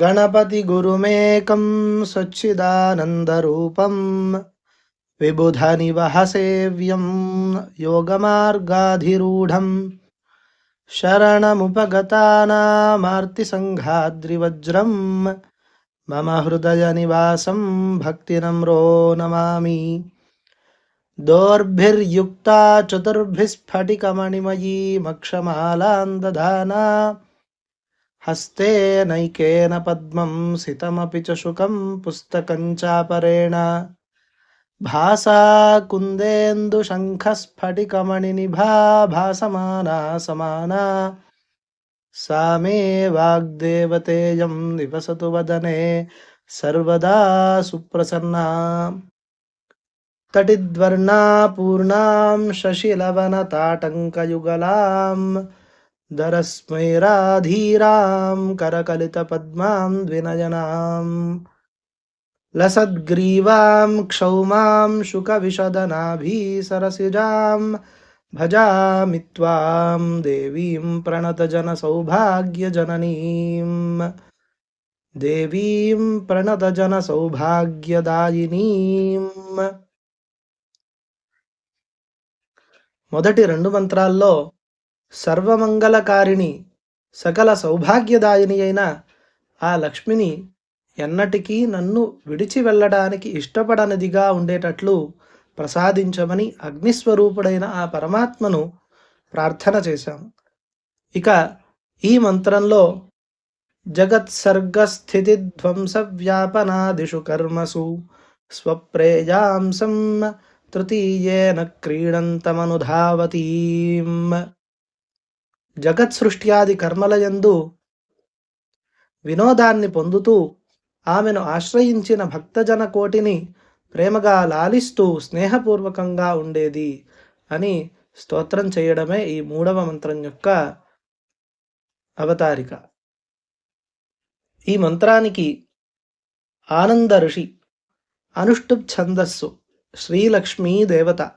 गणपतिगुरुमेकं सच्चिदानन्दरूपं विबुधनिवहसेव्यं योगमार्गाधिरूढं शरणमुपगतानामार्तिसङ्घाद्रिवज्रं मम हृदयनिवासं भक्तिनम्रो नमामि दोर्भिर्युक्ता चतुर्भिः హస్తేనైకేన పద్మం సితమపి చ శుకం పుస్తకం చాపరేణ. భాసాకుందేందుశంఖస్ఫటికమణినిభా భాసమానా సమానా. సా మే వాగ్దేవతేయం నివసతు వదనే సర్వదా సుప్రసన్నా. తటిద్వర్ణా పూర్ణాం శశిలవనతాటంకయుగలాం सर्वदा सुप्रसन्ना तटिद्वर्णा पूर्णां शशिलवनताटङ्कयुगलाम् दरस्मैराधीरां करकलितपद्मां द्विनयनाम् लसद्ग्रीवां क्षौमां शुकविशदनाभीसरसिजां भजामि त्वां देवीं प्रणतजनसौभाग्यजननीम् దేవీం ప్రణతజన సౌభాగ్యదాయినీం మొదటి రెండు మంత్రాల్లో సర్వమంగళకారిణి సకల సౌభాగ్యదాయిని అయిన ఆ లక్ష్మిని ఎన్నటికీ నన్ను విడిచి వెళ్ళడానికి ఇష్టపడనిదిగా ఉండేటట్లు ప్రసాదించమని అగ్నిస్వరూపుడైన ఆ పరమాత్మను ప్రార్థన చేశాం. ఇక ఈ మంత్రంలో జగత్సర్గస్థితిధ్వంసవ్యాపనాదిషు కర్మసు స్వప్రేయాంసం తృతీయేన క్రీడంతమనుధావతీం. జగత్ సృష్ట్యాది కర్మలయందు వినోదాన్ని పొందుతూ ఆమెను ఆశ్రయించిన భక్తజన కోటిని ప్రేమగా లాలిస్తూ స్నేహపూర్వకంగా ఉండేది అని స్తోత్రం చేయడమే ఈ మూడవ మంత్రం యొక్క అవతారిక. ఈ మంత్రానికి ఆనంద ఋషి అనుష్టుప్ ఛందస్సు శ్రీలక్ష్మీ దేవత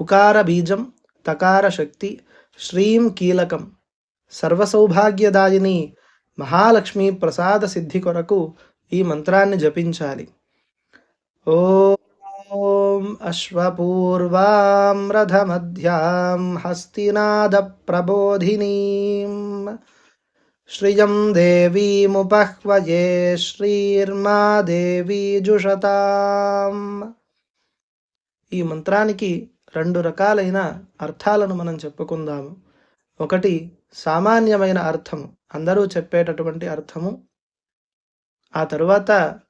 ఉకార బీజం తకార శక్తి శ్రీం కీలకం. సర్వసౌభాగ్యదాయిని మహాలక్ష్మి ప్రసాద సిద్ధి కొరకు ఈ మంత్రాన్ని జపించాలి. ఓం అశ్వపూర్వాం రథమధ్యాం హస్తినాద ప్రబోధినీం శ్రియం దేవీముపహ్వయే శ్రీర్మా దేవీ జుషతాం ఈ మంత్రానికి రెండు రకాలైన అర్థాలను మనం చెప్పుకుందాము. ఒకటి సామాన్యమైన అర్థము. అందరూ చెప్పేటటువంటి అర్థము. ఆ తరువాత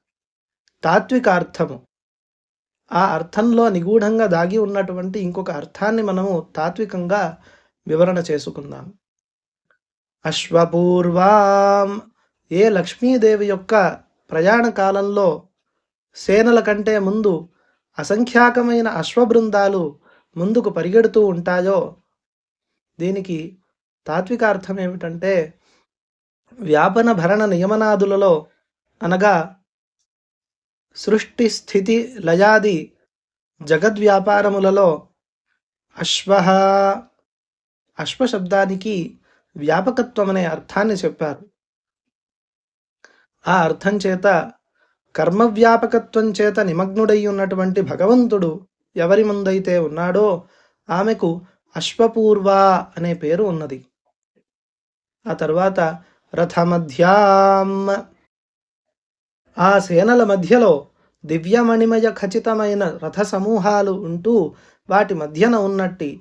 తాత్విక అర్థము. ఆ అర్థంలో నిగూఢంగా దాగి ఉన్నటువంటి ఇంకొక అర్థాన్ని మనము తాత్వికంగా వివరణ చేసుకుందాం. అశ్వపూర్వాం. ఏ లక్ష్మీదేవి యొక్క ప్రయాణ కాలంలో సేనల కంటే ముందు అసంఖ్యాకమైన అశ్వబృందాలు ముందుకు పరిగెడుతూ ఉంటాయో? దీనికి తాత్వికార్థం ఏమిటంటే వ్యాపన భరణ నియమనాదులలో అనగా సృష్టి స్థితి లయాది జగద్వ్యాపారములలో అశ్వ అశ్వశబ్దానికి వ్యాపకత్వం అనే అర్థాన్ని చెప్పారు. ఆ అర్థం చేత కర్మవ్యాపకత్వం చేత నిమగ్నుడై ఉన్నటువంటి భగవంతుడు ఎవరి ముందైతే ఉన్నాడో ఆమెకు అశ్వపూర్వ అనే పేరు ఉన్నది. ఆ తర్వాత రథమధ్యాం. ఆ సేనల మధ్యలో దివ్యమణిమయ ఖచ్చితమైన రథ సమూహాలు ఉంటూ వాటి మధ్యన ఉన్నట్టి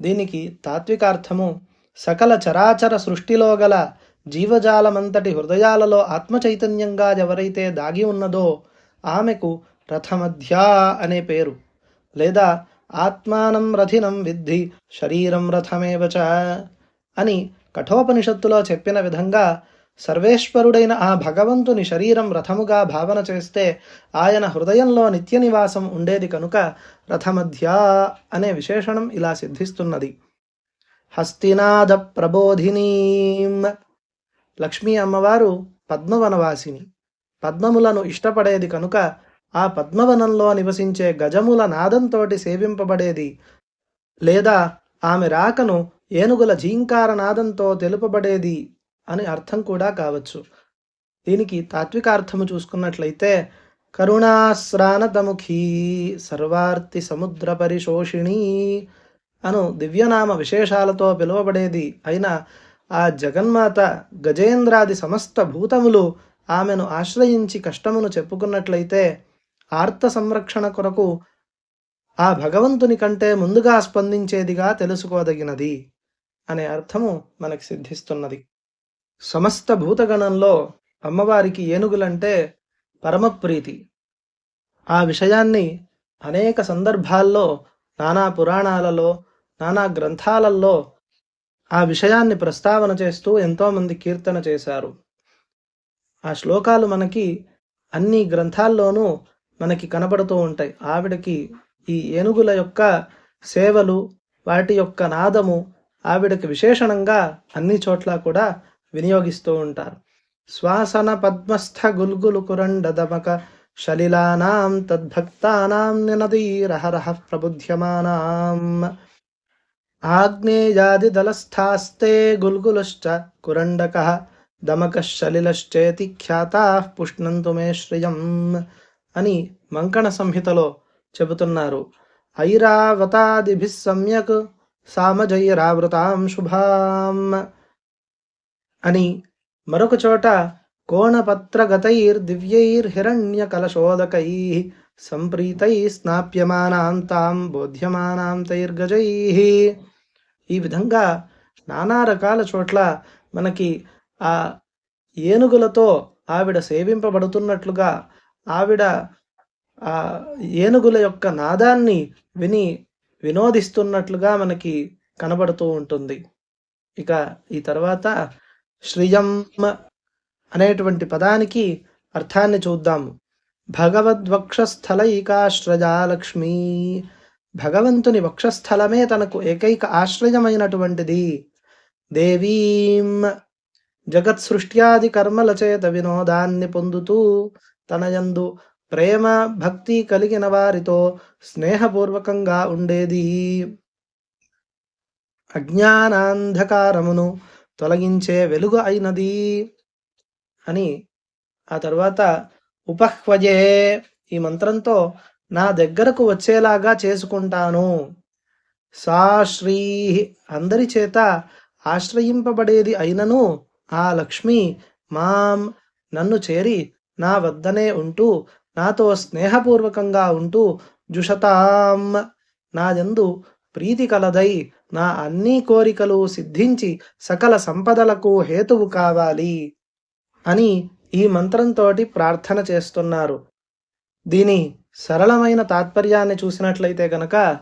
దీనికి తాత్వికార్థము సకల చరాచర సృష్టిలో గల జీవజాలమంతటి హృదయాలలో ఆత్మచైతన్యంగా ఎవరైతే దాగి ఉన్నదో ఆమెకు రథమధ్యా అనే పేరు. లేదా ఆత్మానం రథినం విద్ధి శరీరం రథమేవచ అని కఠోపనిషత్తులో చెప్పిన విధంగా సర్వేశ్వరుడైన ఆ భగవంతుని శరీరం రథముగా భావన చేస్తే ఆయన హృదయంలో నిత్య నివాసం ఉండేది కనుక రథమధ్యా అనే విశేషణం ఇలా సిద్ధిస్తున్నది. హస్తినాద ప్రబోధినీ. లక్ష్మీ అమ్మవారు పద్మవనవాసిని. పద్మములను ఇష్టపడేది కనుక ఆ పద్మవనంలో నివసించే గజముల నాదంతోటి సేవింపబడేది. లేదా ఆమె రాకను ఏనుగుల జీంకార నాదంతో తెలుపబడేది అని అర్థం కూడా కావచ్చు. దీనికి తాత్వికార్థము చూసుకున్నట్లయితే కరుణాశ్రానతముఖీ సర్వార్తి సముద్ర పరిశోషిణీ అను దివ్యనామ విశేషాలతో పిలువబడేది అయిన ఆ జగన్మాత గజేంద్రాది సమస్త భూతములు ఆమెను ఆశ్రయించి కష్టమును చెప్పుకున్నట్లయితే ఆర్త సంరక్షణ కొరకు ఆ భగవంతుని కంటే ముందుగా స్పందించేదిగా తెలుసుకోదగినది అనే అర్థము మనకు సిద్ధిస్తున్నది. సమస్త భూతగణంలో అమ్మవారికి ఏనుగులంటే పరమప్రీతి. ఆ విషయాన్ని అనేక సందర్భాల్లో నానా పురాణాలలో నానా గ్రంథాలలో ఆ విషయాన్ని ప్రస్తావన చేస్తూ ఎంతోమంది కీర్తన చేశారు. ఆ శ్లోకాలు మనకి అన్ని గ్రంథాల్లోనూ మనకి కనబడుతూ ఉంటాయి. ఆవిడకి ఈ ఏనుగుల యొక్క సేవలు వాటి యొక్క నాదము ఆవిడకి విశేషణంగా అన్ని చోట్ల కూడా వినియోగిస్తూ ఉంటారు. శ్వాసన పద్మస్థ గుల్గులు కురండదమక శలిలానాం తద్భక్తానాం నినదీరహరహ ప్రబుధ్యమానాం. ఆగ్నేయాదిదలస్థాస్తే గుల్గులశ్చ కురండక దమకశలిలశ్చేతి ఖ్యాతా పుష్ణంతు మే శ్రియం. అని మంకణ సంహితలో చెబుతున్నారు. ఐరావతాదిభి సమ్యక్ సామజైరావృతాం శుభాం అని మరొక చోట కోణపత్రగతైర్దివ్యైర్హిరణ్యకలశోదకై సంప్రీతై స్నాప్యమానాం తాం బోధ్యమానాం తైర్గజై ఈ విధంగా నానా రకాల చోట్ల మనకి ఆ ఏనుగులతో ఆవిడ సేవింపబడుతున్నట్లుగా ఆవిడ ఆ ఏనుగుల యొక్క నాదాన్ని విని వినోదిస్తున్నట్లుగా మనకి కనబడుతూ ఉంటుంది. ఇక ఈ తర్వాత శ్రియం అనేటువంటి పదానికి అర్థాన్ని చూద్దాము భగవద్వక్షస్థలైకాశ్రజాలక్ష్మీ భగవంతుని వక్షస్థలమే తనకు ఏకైక ఆశ్రయమైనటువంటిది. దేవీం జగత్ సృష్ట్యాది కర్మల చేత వినోదాన్ని పొందుతూ తనయందు ప్రేమ భక్తి కలిగిన వారితో స్నేహపూర్వకంగా ఉండేది. అజ్ఞానాంధకారమును తొలగించే వెలుగు అయినది అని ఆ తర్వాత ఉపహ్వజే ఈ మంత్రంతో నా దగ్గరకు వచ్చేలాగా చేసుకుంటాను. సా శ్రీ అందరి చేత ఆశ్రయింపబడేది అయినను ఆ లక్ష్మి మాం నన్ను చేరి నా వద్దనే ఉంటూ నాతో స్నేహపూర్వకంగా ఉంటూ జుషతాం. నాయందు ప్రీతి కలదై నా అన్ని కోరికలు సిద్ధించి సకల సంపదలకు హేతువు కావాలి అని ఈ మంత్రంతోటి ప్రార్థన చేస్తున్నారు. దీని సరళమైన తాత్పర్యాన్ని చూసినట్లయితే గనక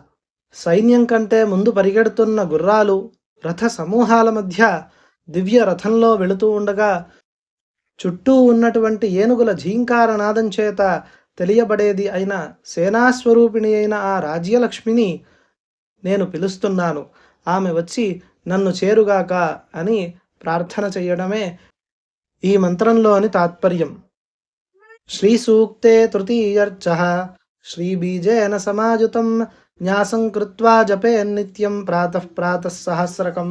సైన్యం కంటే ముందు పరిగెడుతున్న గుర్రాలు రథ సమూహాల మధ్య దివ్య రథంలో వెళుతూ ఉండగా చుట్టూ ఉన్నటువంటి ఏనుగుల ఝీంకారనాదం చేత తెలియబడేది అయిన సేనాస్వరూపిణి అయిన ఆ రాజ్యలక్ష్మిని నేను పిలుస్తున్నాను. ఆమె వచ్చి నన్ను చేరుగాక అని ప్రార్థన చేయడమే ఈ మంత్రంలోని తాత్పర్యం. శ్రీ సూక్తే తృతీయర్చ శ్రీబీజేన సమాయుతం న్యాసం కృత్వా జపే నిత్యం ప్రాతః ప్రాతః సహస్రకం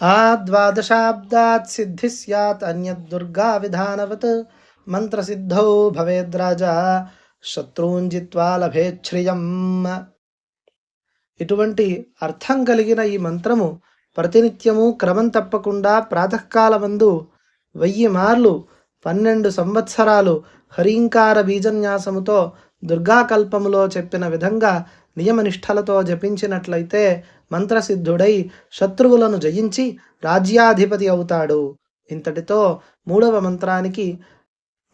ఆ ద్వాదశాబ్దాత్ సిద్ధి స్యాత్ అన్యదుర్గా విధానవత్. మంత్రసిద్ధౌ భవేద్రాజా శత్రూంజిత్వా లభేచ్ఛ్రియం ఇటువంటి అర్థం కలిగిన ఈ మంత్రము ప్రతినిత్యము క్రమం తప్పకుండా ప్రాతకాలమందు వెయ్యి మార్లు పన్నెండు సంవత్సరాలు హరీంకార బీజన్యాసముతో దుర్గాకల్పములో చెప్పిన విధంగా నియమనిష్టలతో జపించినట్లయితే మంత్రసిద్ధుడై శత్రువులను జయించి రాజ్యాధిపతి అవుతాడు. ఇంతటితో మూడవ మంత్రానికి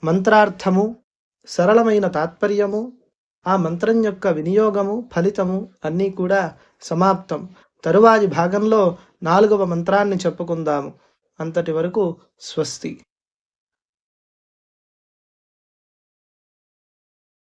మంత్రార్థము సరళమైన తాత్పర్యము ఆ మంత్రం యొక్క వినియోగము ఫలితము అన్నీ కూడా సమాప్తం. తరువాయి భాగంలో నాలుగవ మంత్రాన్ని చెప్పుకుందాము. అంతటి వరకు స్వస్తి.